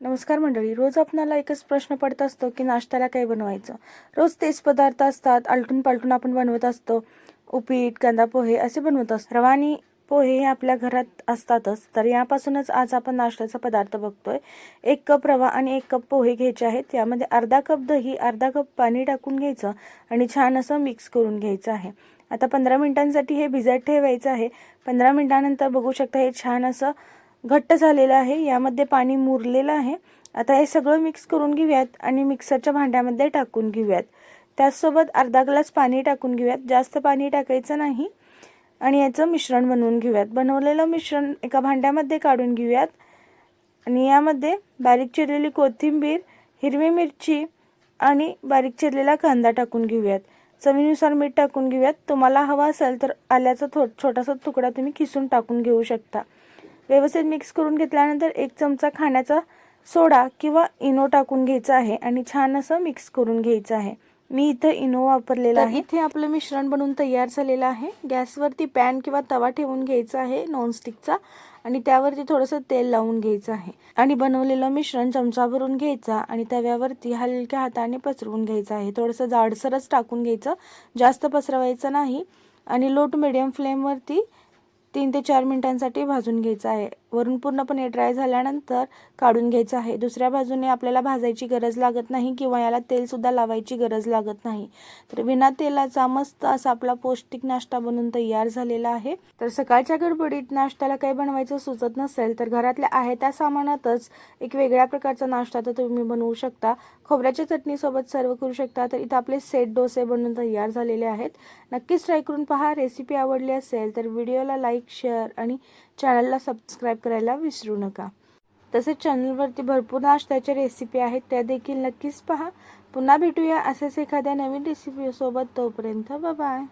नमस्कार मंडळी रोज आपणाला एकच प्रश्न पडत असतो की नाश्त्याला काय बनवायचं? रोज तेच पदार्थ असतात आलटून पालटून आपण बनवत असतो. उपीट कांदा पोहे असे बनवत असतो. रवानी पोहे हे आपल्या घरात असतातच तर यापासूनच आज आपण नाश्त्याचा पदार्थ बघतोय. एक कप रवा आणि एक कप पोहे घ्यायचे आहेत. यामध्ये अर्धा कप दही अर्धा कप पाणी टाकून घ्यायचं आणि छान असं मिक्स करून घ्यायचं आहे. आता पंधरा मिनिटांसाठी हे भिजत ठेवायचं आहे. पंधरा मिनिटानंतर बघू शकता हे छान असं घट्ट झालेलं आहे यामध्ये पाणी मुरलेलं आहे. आता हे सगळं मिक्स करून घेऊयात आणि मिक्सरच्या भांड्यामध्ये टाकून घेऊयात. त्याचसोबत अर्धा ग्लास पाणी टाकून घेऊयात. जास्त पाणी टाकायचं नाही. आणि याचं मिश्रण बनवून घेऊयात. बनवलेलं मिश्रण एका भांड्यामध्ये काढून घेऊयात. आणि यामध्ये बारीक चिरलेली कोथिंबीर हिरवी मिरची आणि बारीक चिरलेला कांदा टाकून घेऊयात. चवीनुसार मीठ टाकून घेऊयात. तुम्हाला हवा असेल तर आल्याचा थो छोटासा तुकडा तुम्ही खिसून टाकून घेऊ शकता. व्यवस्थित मिक्स करून घेतल्यानंतर एक चमचा खाण्याचा सोडा किंवा इनो टाकून घ्यायचा आहे आणि छान असं मिक्स करून घ्यायचं आहे. मी इथं इनो वापरलेला आहे. इथे आपलं मिश्रण बनवून तयार झालेलं आहे. गॅसवरती पॅन किंवा तवा ठेवून घ्यायचा आहे नॉनस्टिकचा आणि त्यावरती थोडंसं तेल लावून घ्यायचं आहे. आणि बनवलेलं मिश्रण चमचा भरून घ्यायचा आणि तव्यावरती हलक्या हाताने पसरवून घ्यायचं आहे. थोडंसं जाडसरच टाकून घ्यायचं. जास्त पसरवायचं नाही. आणि लो टू मिडियम फ्लेमवरती तीन ते चार मिनिटांसाठी भाजून घ्यायचं आहे. वरून पूर्णपणे ड्राय झाल्यानंतर काढून घ्यायचं आहे. दुसऱ्या बाजूने आपल्याला भाजायची गरज लागत नाही किंवा याला तेलसुद्धा लावायची गरज लागत नाही. तर विना तेलाचा मस्त असा आपला पौष्टिक नाश्ता बनून तयार झालेला आहे. तर सकाळच्या गडबडीत नाश्त्याला काही बनवायचं सुचत नसेल तर घरातल्या आहे त्या सामानातच एक वेगळ्या प्रकारचा नाश्ता तर तुम्ही बनवू शकता. खोबऱ्याच्या चटणीसोबत सर्व करू शकता. तर इथं आपले सेट डोसे बनवून तयार झालेले आहेत. नक्कीच ट्राय करून पहा. रेसिपी आवडली असेल तर व्हिडिओला लाईक शेअर आणि चॅनलला सबस्क्राईब करायला विसरू नका. तसेच चॅनलवरती भरपूर नाश्त्याच्या रेसिपी आहेत त्या देखील नक्कीच पहा. पुन्हा भेटूया असेच एखाद्या नवीन रेसिपीसोबत तोपर्यंत बाय